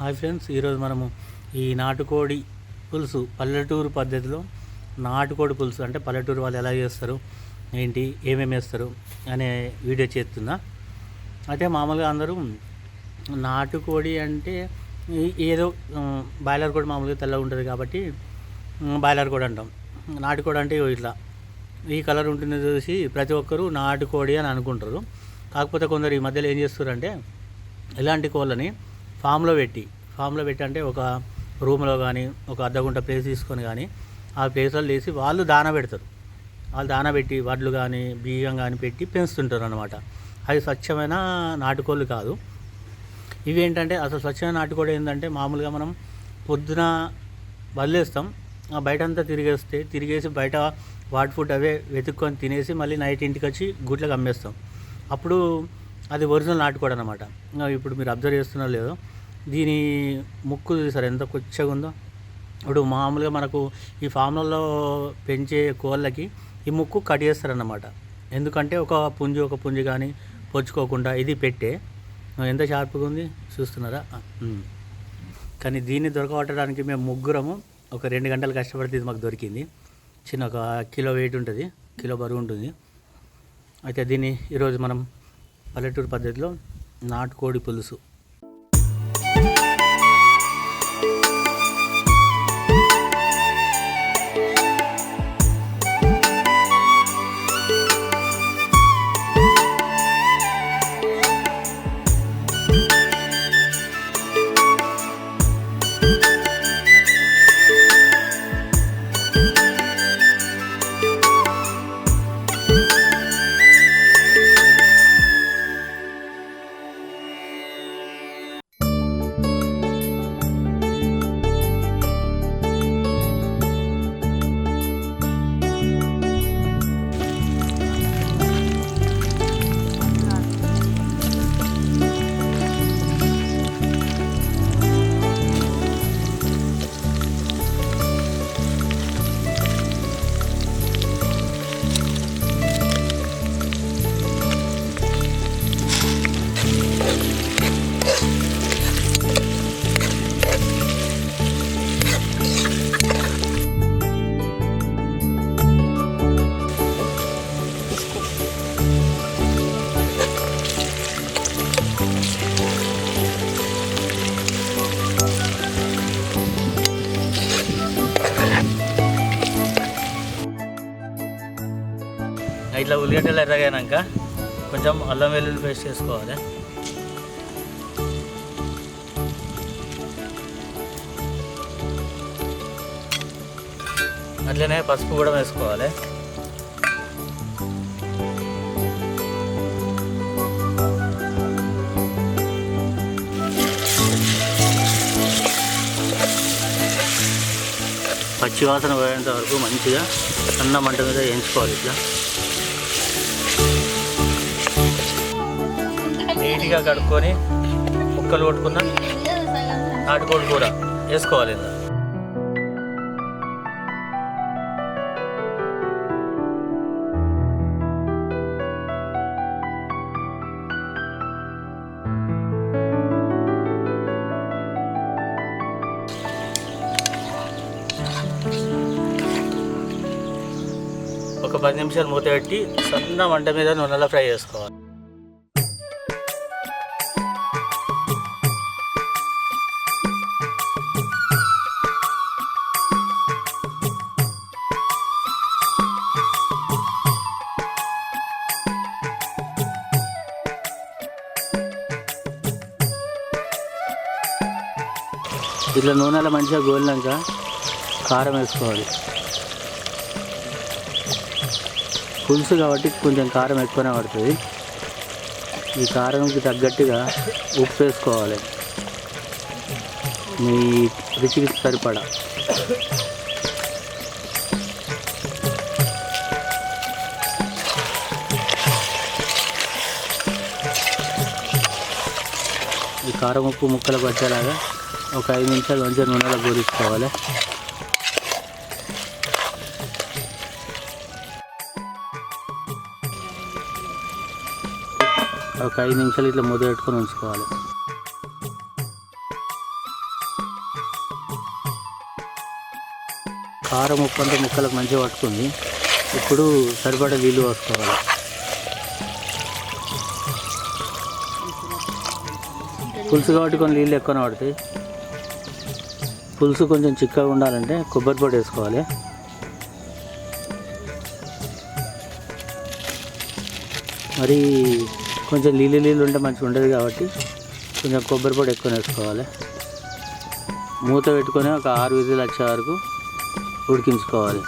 Hi friends ఈరోజు మనము ఈ నాటుకోడి పులుసు పల్లెటూరు పద్ధతిలో నాటుకోడి పులుసు అంటే పల్లెటూరు వాళ్ళు ఎలా చేస్తారు ఏంటి ఏమేమి వేస్తారు అనే వీడియో చేస్తున్నా. అయితే మామూలుగా అందరూ నాటుకోడి అంటే ఏదో బాయిలర్ కోడి మామూలుగా తెల్లగా ఉంటుంది కాబట్టి బాయిలర్ కోడి అంటాం. నాటుకోడి అంటే ఇట్లా ఈ కలర్ ఉంటుంది చూసి ప్రతి ఒక్కరూ నాటుకోడి అని అనుకుంటారు. కాకపోతే కొందరు ఈ మధ్యలో ఏం చేస్తారంటే ఇలాంటి కోళ్ళని ఫామ్లో పెట్టి ఫామ్లో పెట్టి అంటే ఒక రూమ్లో కానీ ఒక అర్ధగుంట ప్లేస్ తీసుకొని కానీ ఆ ప్లేస్లో వేసి వాళ్ళు దాన పెడతారు. వాళ్ళు దాన పెట్టి వడ్లు కానీ బియ్యం కానీ పెట్టి పెంచుతుంటారు అనమాట అవి స్వచ్ఛమైన నాటుకోళ్ళు కాదు. ఇవి ఏంటంటే అసలు స్వచ్ఛమైన నాటుకోడి ఏంటంటే మామూలుగా మనం పొద్దున వదిలేస్తాం ఆ బయట అంతా తిరిగేస్తే తిరిగేసి బయట వాట్ ఫుడ్ అవే వెతుక్కొని తినేసి మళ్ళీ నైట్ ఇంటికి వచ్చి గుడ్లకు అమ్మేస్తాం అప్పుడు అది ఒరిజినల్ నాటుకోడు అనమాట ఇప్పుడు మీరు అబ్జర్వ్ చేస్తున్నారో లేదో. దీని ముక్కు చూసారు? ఎంత కొచ్చగా ఉందో? ఇప్పుడు మామూలుగా మనకు ఈ ఫామ్లలో పెంచే కోళ్ళకి ఈ ముక్కు కట్ చేస్తారన్నమాట. ఎందుకంటే ఒక పుంజు ఒక పుంజు కానీ పొచ్చుకోకుండా ఇది పెట్టే. ఎంత షార్ప్గా ఉంది? చూస్తున్నారా? కానీ దీన్ని దొరకబట్టడానికి మేము ముగ్గురము ఒక రెండు గంటలు కష్టపడితే ఇది మాకు దొరికింది. చిన్న ఒక కిలో వెయిట్ ఉంటుంది. కిలో బరువు ఉంటుంది. అయితే దీన్ని ఈరోజు మనం పల్లెటూరు పద్ధతిలో నాటుకోడి పులుసు. Música ఇట్లా ఉల్లిగడ్డలు ఎర్రగైనాక కొంచెం అల్లం వెల్లుల్లి పేస్ట్ చేసుకోవాలి. అట్లనే పసుపు కూడా వేసుకోవాలి. పచ్చి వాసన పోయేంత వరకు మంచిగా సన్న మంట మీద వేయించుకోవాలి ఇట్లా. నీట్గా కడుక్కొని ముక్కలు కొట్టుకున్న నాటుకోడి కూర వేసుకోవాలి ఒక పది నిమిషాలు మూత పెట్టి సన్న మంట మీద నూనెలో ఫ్రై చేసుకోవాలి. ఇట్లా నూనెలో మంచిగా గోలినాక కారం వేసుకోవాలి. పులుసు కాబట్టి కొంచెం కారం ఎక్కువనే పడుతుంది. ఈ కారంకి తగ్గట్టుగా ఉప్పు వేసుకోవాలి. మీ రుచికి సరిపడా. ఈ కారం ఉప్పు ముక్కలు వచ్చేలాగా ఒక ఐదు నిమిషాలు మంచిగా నూనెలో పూరించుకోవాలి ఒక ఐదు నిమిషాలు ఇట్లా ముద్ద పెట్టుకొని ఉంచుకోవాలి. కారం ముప్పు అంటే ముక్కలకు మంచిగా పట్టుకుంది. ఇప్పుడు సరిపడ నీళ్ళు పోసుకోవాలి. పులుసు కాబట్టి కొన్ని నీళ్ళు ఎక్కువనే పడతాయి. పులుసు కొంచెం చిక్కగా ఉండాలంటే కొబ్బరి పొడి వేసుకోవాలి. మరి కొంచెం నీళ్ళు నీళ్ళు ఉంటే మంచిగా ఉండదు కాబట్టి కొంచెం కొబ్బరి పొడి ఎక్కువ వేసుకోవాలి. మూత పెట్టుకొని ఒక ఆరు విజులు వచ్చే వరకు ఉడికించుకోవాలి.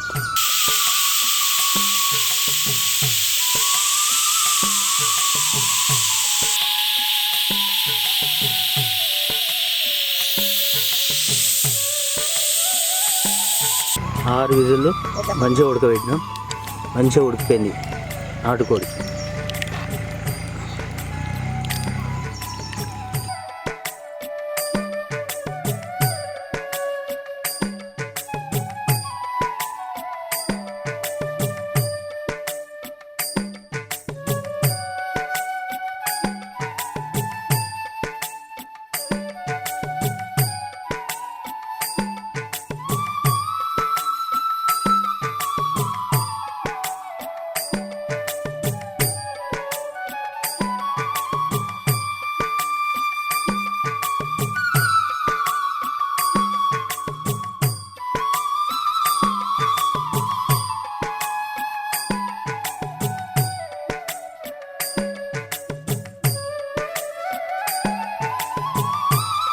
ఆరు విజిల్లు మంచిగా ఉడకబెట్టినాం. మంచిగా ఉడికిపోయింది. నాటుకోడి.